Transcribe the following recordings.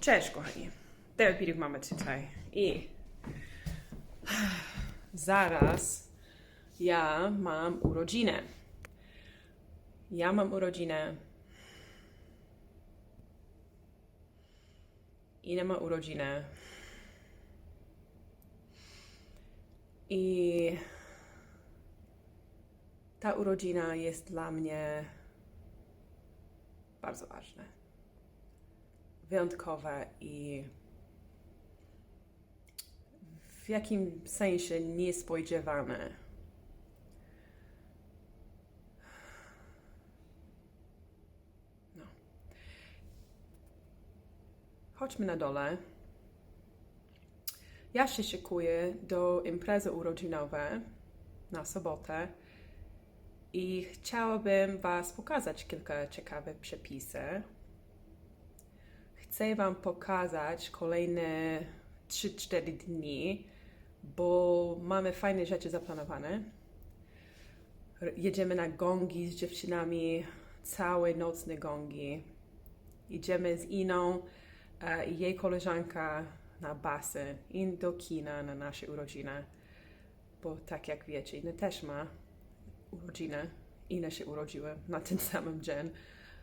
Cześć, kochani. Telepiruk mamy tutaj. I zaraz ja mam urodzinę. Ja mam urodzinę. Ina ma urodzinę. I ta urodzina jest dla mnie bardzo ważna wyjątkowe i w jakim sensie niespodziewane. No. Chodźmy na dole. Ja się szykuję do imprezy urodzinowej na sobotę i chciałabym Was pokazać kilka ciekawych przepisów chcę Wam pokazać kolejne 3-4 dni, bo mamy fajne rzeczy zaplanowane. Jedziemy na gongi z dziewczynami, całe nocne gongi. Idziemy z Iną e, i jej koleżanka na basen i do kina na nasze urodziny. Bo tak jak wiecie, Ina też ma urodzinę. Ina się urodziła na ten samym dzień,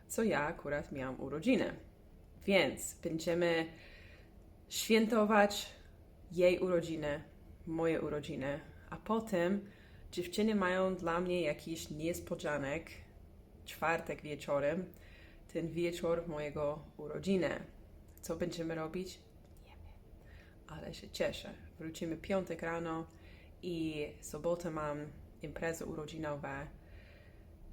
co ja akurat miałam urodziny. Więc będziemy świętować jej urodziny, moje urodziny, a potem dziewczyny mają dla mnie jakiś niespodzianek, czwartek wieczorem, ten wieczór mojego urodziny. Co będziemy robić? Nie wiem, ale się cieszę. Wrócimy piątek rano i sobotę mam imprezę urodzinową.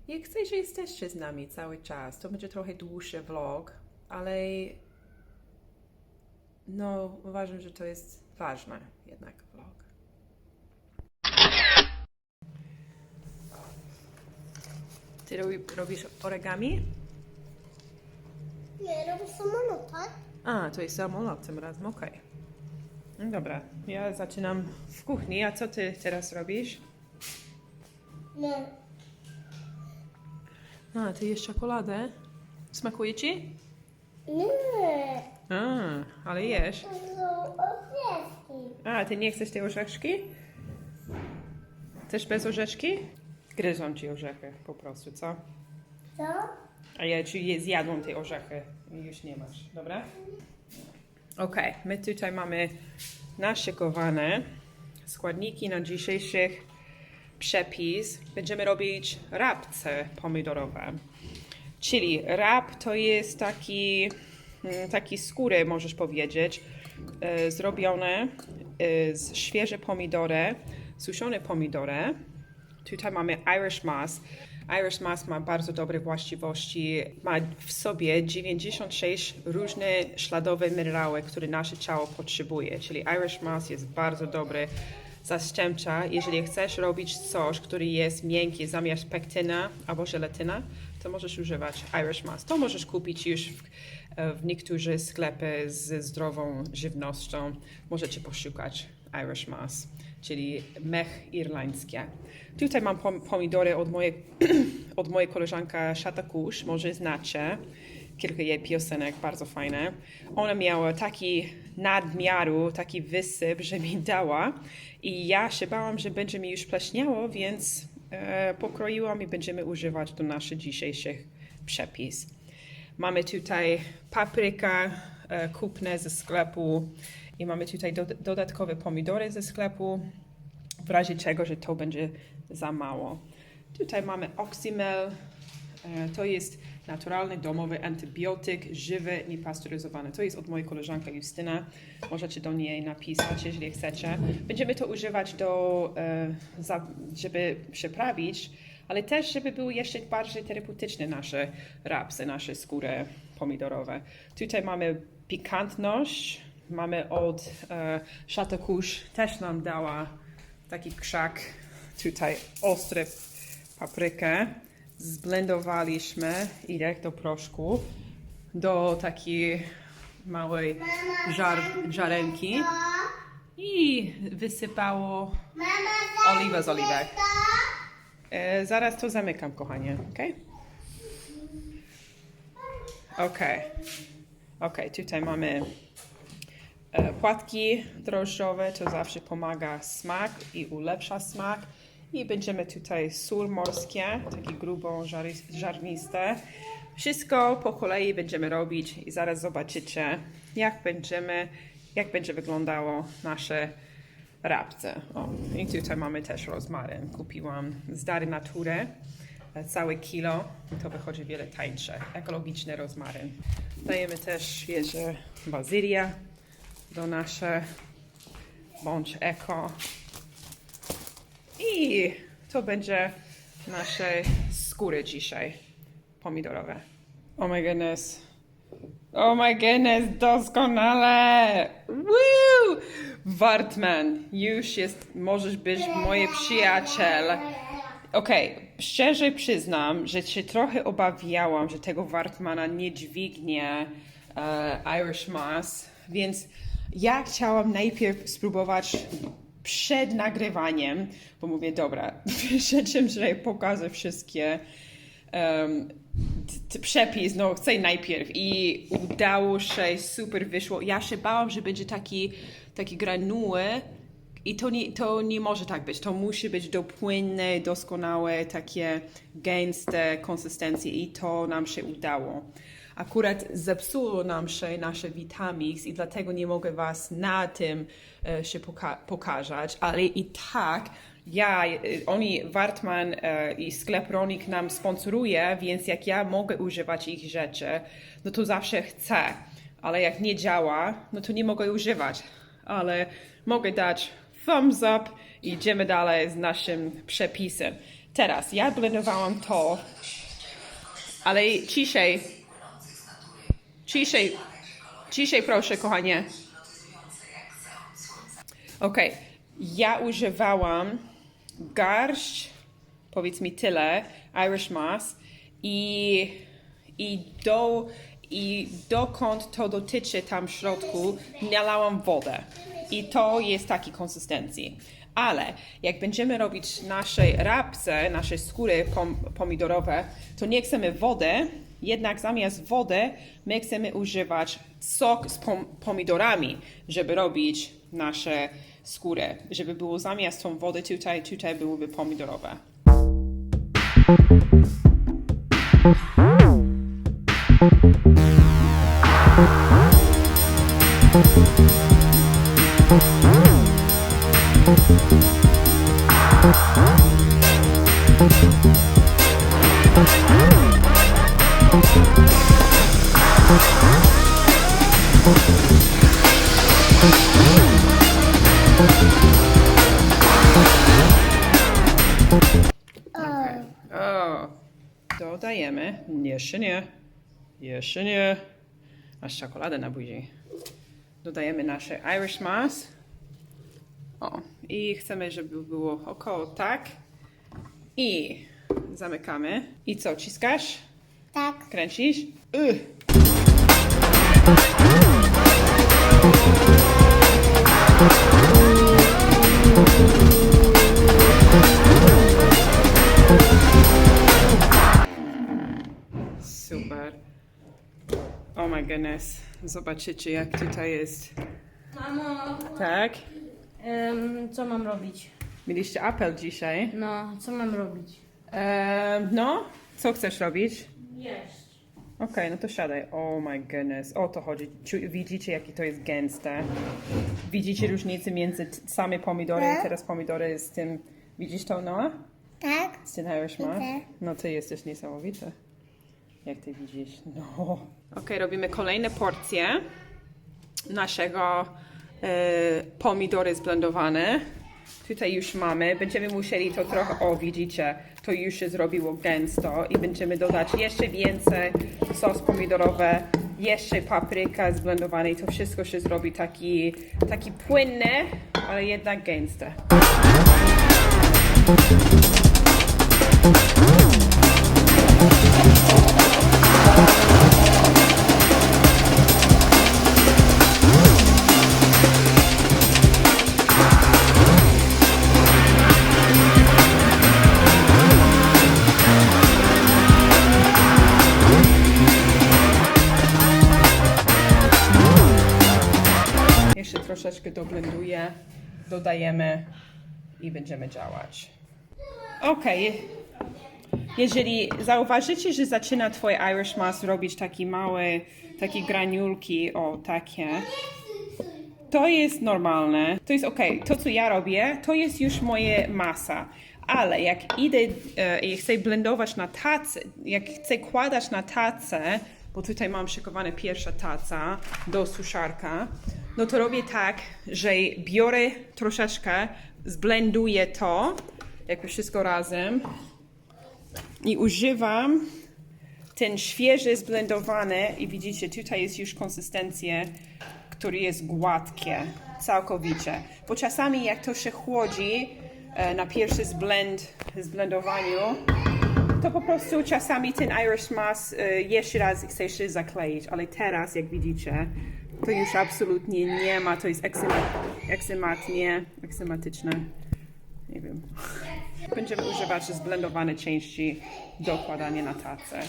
I chcę, że jesteście z nami cały czas. To będzie trochę dłuższy vlog, ale no uważam, że to jest ważne jednak vlog. Ty robi, robisz origami? Nie, robię samolota. A, to jest samolot tym razem, okej. No dobra, ja zaczynam w kuchni, a co ty teraz robisz? Nie. A, ty jesz czekoladę? Smakuje ci? Nie. A, ale jesz. To są orzeszki. A, ty nie chcesz tej orzeszki? Chcesz bez orzeszki? Gryzą ci orzechy po prostu, co? Co? A ja ci je zjadłam te orzechy i już nie masz, dobra? Okej, my tutaj mamy naszykowane składniki na dzisiejszych przepis. Będziemy robić rapce pomidorowe. Czyli rap to jest taki, mm, taki skóry, możesz powiedzieć, e, zrobione z świeże pomidory, suszone pomidory. Tutaj mamy Irish Moss. Irish Moss ma bardzo dobre właściwości. Ma w sobie 96 różne śladowe minerały, które nasze ciało potrzebuje. Czyli Irish Moss jest bardzo dobry zastępcza. Jeżeli chcesz robić coś, który jest miękki zamiast pektyna albo żelatyna, to możesz używać Irish Moss. To możesz kupić już w, w niektórych sklepach ze zdrową żywnością. Możecie poszukać Irish Moss, czyli mech irlandzkie. Tutaj mam pom- pomidory od mojej, od mojej koleżanki Shata Kush, może znacie. Kilka jej piosenek, bardzo fajne. Ona miała taki nadmiaru, taki wysyp, że mi dała i ja się bałam, że będzie mi już pleśniało, więc e, pokroiłam i będziemy używać do naszych dzisiejszych przepis. Mamy tutaj papryka e, kupne ze sklepu i mamy tutaj do, dodatkowe pomidory ze sklepu, w razie czego, że to będzie za mało. Tutaj mamy Oxymel, e, to jest naturalny, domowy antybiotyk, żywy, niepasteuryzowany. To jest od mojej koleżanki Justyna. Możecie do niej napisać, jeżeli chcecie. Będziemy to używać do, e, żeby przyprawić, ale też, żeby były jeszcze bardziej terapeutyczne nasze rapsy, nasze skóry pomidorowe. Tutaj mamy pikantność. Mamy od e, też nam dała taki krzak, tutaj ostry paprykę. Zblendowaliśmy Irek do proszku, do takiej małej żar, żarenki i wysypało oliwę z oliwek. E, zaraz to zamykam, kochanie, ok? Ok. Ok, tutaj mamy e, płatki drożdżowe, to zawsze pomaga smak i ulepsza smak. I będziemy tutaj sól morskie, takie grubą, żarniste. Wszystko po kolei będziemy robić i zaraz zobaczycie, jak będziemy, jak będzie wyglądało nasze rabce. O, i tutaj mamy też rozmaryn. Kupiłam z Dary Natury e, całe kilo i to wychodzi wiele tańsze. Ekologiczny rozmaryn. Dajemy też świeże bazylia do nasze bądź eko. I to będzie nasze skóry dzisiaj pomidorowe. Oh my goodness. Oh my goodness, doskonale! Woo! Wartman, już jest, możesz być moje przyjaciel. Okej, szczerze przyznam, że się trochę obawiałam, że tego Wartmana nie dźwignie e, Irish Moss, więc ja chciałam najpierw spróbować przed nagrywaniem, bo mówię, dobra, przed że pokażę wszystkie um, przepis, no chcę najpierw i udało się, super wyszło. Ja się bałam, że będzie taki, taki granuły i to nie, to nie może tak być. To musi być dopłynne, doskonałe, takie gęste konsystencje i to nam się udało. Akurat zepsuło nam się nasze Vitamix i dlatego nie mogę Was na tym e, się poka- pokazać, ale i tak ja, e, oni, Wartman e, i sklep Ronik nam sponsoruje, więc jak ja mogę używać ich rzeczy, no to zawsze chcę, ale jak nie działa, no to nie mogę używać, ale mogę dać thumbs up i idziemy dalej z naszym przepisem. Teraz, ja blendowałam to, ale ciszej, ciszej, ciszej proszę, kochanie. Okej, ja używałam garść, powiedz mi tyle, Irish Moss i, i, do, i dokąd to dotyczy tam w środku, nalałam wodę. I to jest takiej konsystencji. Ale jak będziemy robić nasze rapce, nasze skóry pom pomidorowe, to nie chcemy wodę, jednak zamiast wody my chcemy używać sok z pom pomidorami, żeby robić nasze skórę. Żeby było zamiast tą wody tutaj, tutaj byłyby pomidorowe. O, dodajemy. Jeszcze nie. Jeszcze nie. Masz czekoladę na buzi. Dodajemy nasze Irish Moss. O, i chcemy, żeby było około tak. I zamykamy. I co, ciskasz? Tak. Kręcisz? Ugh. Super. Oh my goodness. Zobaczycie, jak tutaj jest. Mamo, Tak? em, co mam robić? Mieliście apel dzisiaj. No, co mam robić? Ehm, no, co chcesz robić? Jeść. Okej, no to siadaj. Oh my goodness. O to chodzi. Czu- Widzicie, jakie to jest gęste. Widzicie różnicę między t- same pomidory i teraz pomidory z tym. Widzisz to, Noah? Tak. Z tym Irish Moss? Widzę. No ty jesteś niesamowity. Jak ty widzisz? No. Okej, robimy kolejne porcje naszego e, pomidory zblendowane. Tutaj już mamy. Będziemy musieli to trochę, o widzicie, to już się zrobiło gęsto i będziemy dodać jeszcze więcej sos pomidorowy, jeszcze papryka zblendowana i to wszystko się zrobi taki, taki płynny, ale jednak gęste. Troszeczkę doblenduję, dodajemy i będziemy działać. Ok. Jeżeli zauważycie, że zaczyna twój Irish Moss robić takie małe, takie graniulki, o takie, to jest normalne, to jest ok. To, co ja robię, to jest już moje masa. Ale jak idę e, i chcę blendować na tacę, jak chcę kładać na tacę, bo tutaj mam szykowane pierwsza taca do suszarka, no to robię tak, że biorę troszeczkę, zblenduję to, jakby wszystko razem i używam ten świeży zblendowany i widzicie, tutaj jest już konsystencję, który jest gładkie, całkowicie. Bo czasami jak to się chłodzi e, na pierwszy zblend, zblendowaniu, to po prostu czasami ten Irish Moss e, jeszcze raz chce się zakleić, ale teraz, jak widzicie, to już absolutnie nie ma, to jest eksymat, eksymatnie, eksymatyczne, nie wiem. Będziemy używać zblendowane części do kładania na tacę.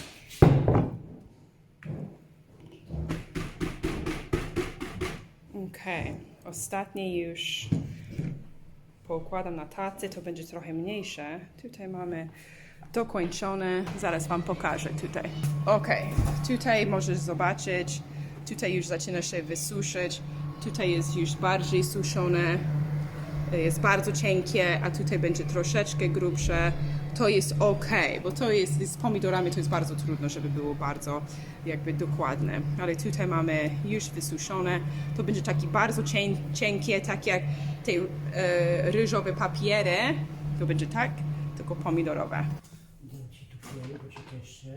Okej, ostatnie już pokładam na tacy, to będzie trochę mniejsze. Tutaj mamy dokończone, zaraz Wam pokażę tutaj. Okej, tutaj możesz zobaczyć, tutaj już zaczyna się wysuszyć, tutaj jest już bardziej suszone, jest bardzo cienkie, a tutaj będzie troszeczkę grubsze. To jest ok, bo to jest z pomidorami to jest bardzo trudno, żeby było bardzo jakby dokładne. Ale tutaj mamy już wysuszone. To będzie taki bardzo cień, cienkie, tak jak te e, ryżowe papiery. To będzie tak, tylko pomidorowe. Dam ci tu kleju, bo ci jeszcze.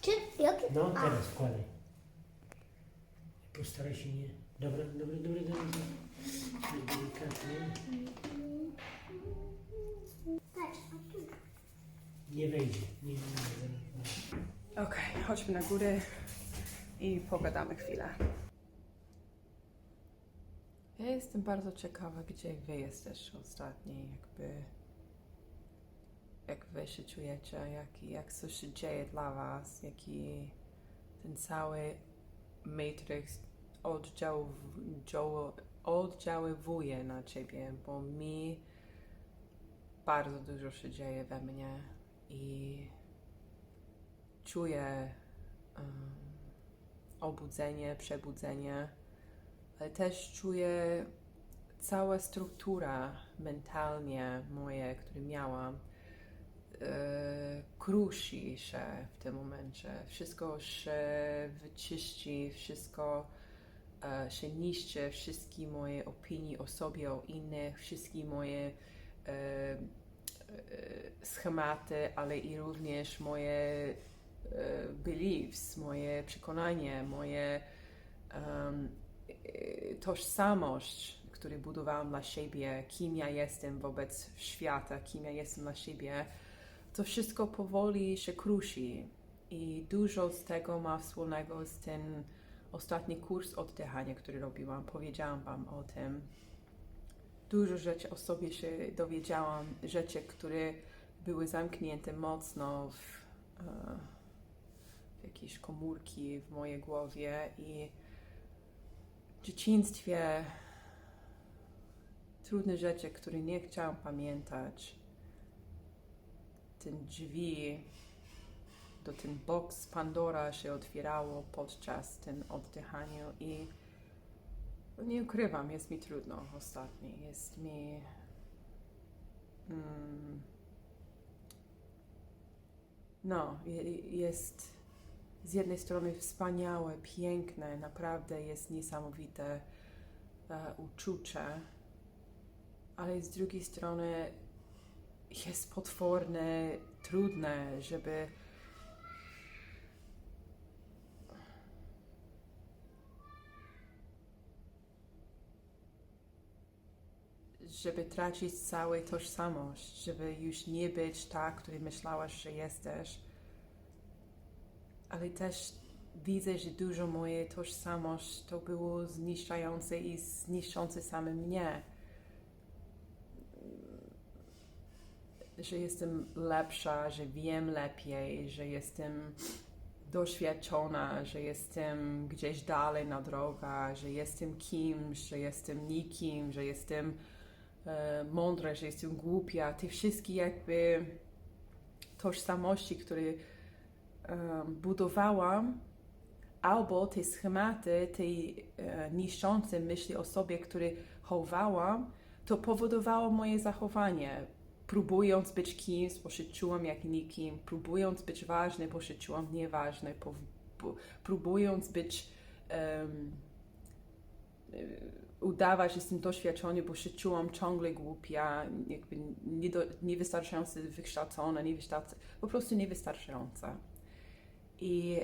Czy jaki? No, teraz wkładaj. Postaraj się nie. Dobra, dobra, dobra, dobra. Delikatnie. Nie wejdzie. Nie, nie, nie. Okej, chodźmy na górę i pogadamy chwilę. Ja jestem bardzo ciekawa, gdzie wy jesteście ostatni, jakby jak wy się czujecie, jak, jak coś się dzieje dla was, jaki ten cały matrix oddział, dział, oddziaływuje na ciebie, bo mi bardzo dużo się dzieje we mnie i czuję um, obudzenie, przebudzenie, ale też czuję cała struktura mentalnie moje, które miałam, e, kruszy się w tym momencie. Wszystko się wyczyści, wszystko się niszczy, wszystkie moje opinie o sobie, o innych, wszystkie moje e, e, schematy, ale i również moje e, beliefs, moje przekonanie, moje um, e, tożsamość, które budowałam dla siebie, kim ja jestem wobec świata, kim ja jestem dla siebie, to wszystko powoli się kruszy. I dużo z tego ma wspólnego z ten ostatni kurs oddychania, który robiłam. Powiedziałam Wam o tym. Dużo rzeczy o sobie się dowiedziałam, rzeczy, które były zamknięte mocno w, e, w jakieś komórki w mojej głowie i w dzieciństwie trudne rzeczy, które nie chciałam pamiętać. Ten drzwi do ten box Pandora się otwierało podczas tym oddychaniu i nie ukrywam, jest mi trudno ostatnio. Jest mi. Mm, no, je- jest z jednej strony wspaniałe, piękne, naprawdę jest niesamowite e, uczucie, ale z drugiej strony jest potworne, trudne, żeby żeby tracić całą tożsamość, żeby już nie być ta, której myślałaś, że jesteś. Ale też widzę, że dużo mojej tożsamość to było zniszczające i zniszczące same mnie. Że jestem lepsza, że wiem lepiej, że jestem doświadczona, że jestem gdzieś dalej na drogach, że jestem kimś, że jestem nikim, że jestem mądra, że jestem głupia. Te wszystkie jakby tożsamości, które em, budowałam, albo te schematy, te e, niszczące myśli o sobie, które chowałam, to powodowało moje zachowanie. Próbując być kimś, bo się czułam jak nikim, próbując być ważny, bo się czułam nieważny, próbując być e, udawać, że jestem doświadczony, bo się czułam ciągle głupia, jakby niedo, niewystarczająco wykształcona, niewystarczy, po prostu niewystarczająca. I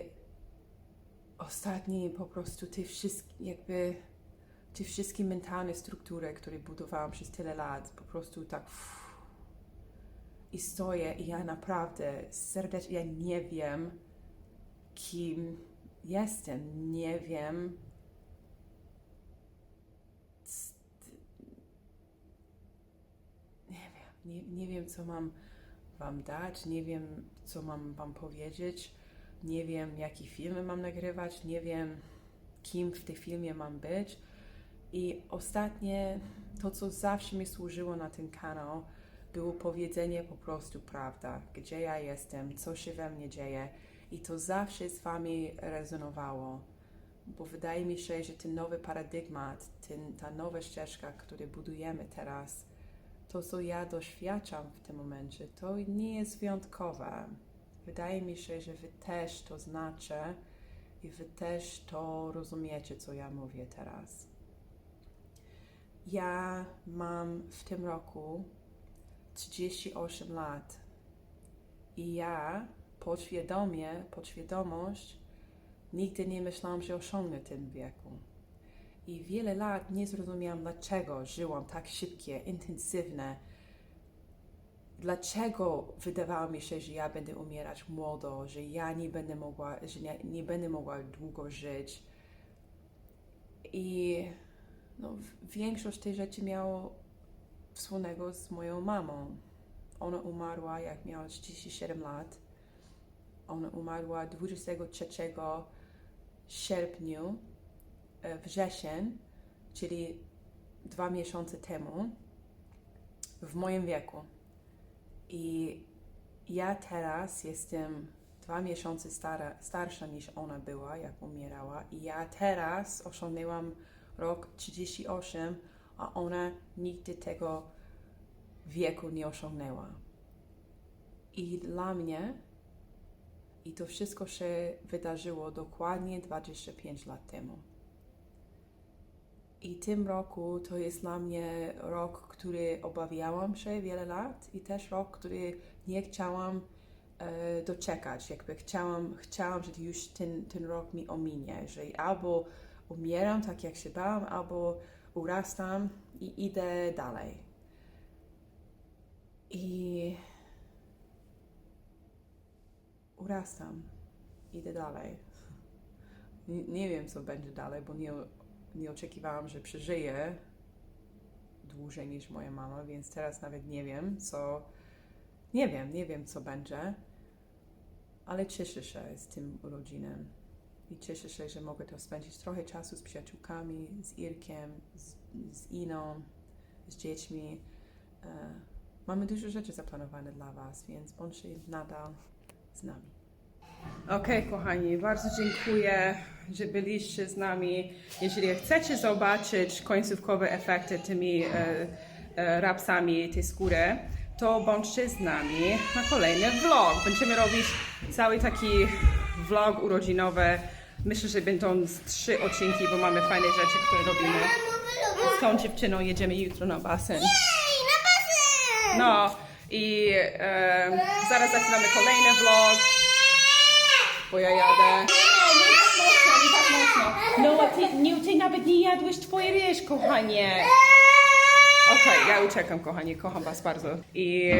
ostatni po prostu te wszystkie, jakby te wszystkie mentalne struktury, które budowałam przez tyle lat, po prostu tak i stoję i ja naprawdę serdecznie, ja nie wiem, kim jestem, nie wiem, nie nie, wiem, co mam Wam dać, nie wiem, co mam Wam powiedzieć, nie wiem, jakie filmy mam nagrywać, nie wiem, kim w tym filmie mam być. I ostatnie, to co zawsze mi służyło na ten kanał, było powiedzenie po prostu prawda, gdzie ja jestem, co się we mnie dzieje. I to zawsze z Wami rezonowało, bo wydaje mi się, że ten nowy paradygmat, ten, ta nowa ścieżka, którą budujemy teraz, to, co ja doświadczam w tym momencie, to nie jest wyjątkowe. Wydaje mi się, że Wy też to znacie i Wy też to rozumiecie, co ja mówię teraz. Ja mam w tym roku 38 lat i ja podświadomie, podświadomość nigdy nie myślałam, że osiągnę ten wieku. I wiele lat nie zrozumiałam, dlaczego żyłam tak szybkie, intensywne. Dlaczego wydawało mi się, że ja będę umierać młodo, że ja nie będę mogła, że nie, nie będę mogła długo żyć. I no, większość tych rzeczy miało wspólnego z moją mamą. Ona umarła, jak miała 37 lat. Ona umarła 23 sierpnia wrzesień, czyli dwa miesiące temu, w moim wieku. I ja teraz jestem dwa miesiące stara, starsza niż ona była, jak umierała. I ja teraz osiągnęłam rok 38, a ona nigdy tego wieku nie osiągnęła. I dla mnie, i to wszystko się wydarzyło dokładnie 25 lat temu. I tym roku to jest dla mnie rok, który obawiałam się wiele lat i też rok, który nie chciałam e, doczekać. Jakby chciałam, chciałam, że już ten, ten rok mi ominie, że albo umieram tak jak się bałam, albo urastam i idę dalej. I urastam, idę dalej. Nie, nie wiem, co będzie dalej, bo nie, nie oczekiwałam, że przeżyję dłużej niż moja mama, więc teraz nawet nie wiem, co. Nie wiem, nie wiem, co będzie, ale cieszę się z tym urodzinem. I cieszę się, że mogę to spędzić trochę czasu z przyjaciółkami, z Irkiem, z, z Iną, z dziećmi. E, mamy dużo rzeczy zaplanowane dla Was, więc bądźcie nadal z nami. Okej, kochani, bardzo dziękuję, że byliście z nami. Jeżeli chcecie zobaczyć końcówkowe efekty tymi e, e, rapsami tej skóry, to bądźcie z nami na kolejny vlog. Będziemy robić cały taki vlog urodzinowy. Myślę, że będą z trzy odcinki, bo mamy fajne rzeczy, które robimy. Z tą dziewczyną jedziemy jutro na basen. No i e, zaraz zaczynamy kolejny vlog, bo ja jadę. Nie, nie mocno, nie mocno. No, a ty, nie, ty nawet nie jadłeś twoje ryż, kochanie. Okej, ja uciekam, kochanie, kocham was bardzo. I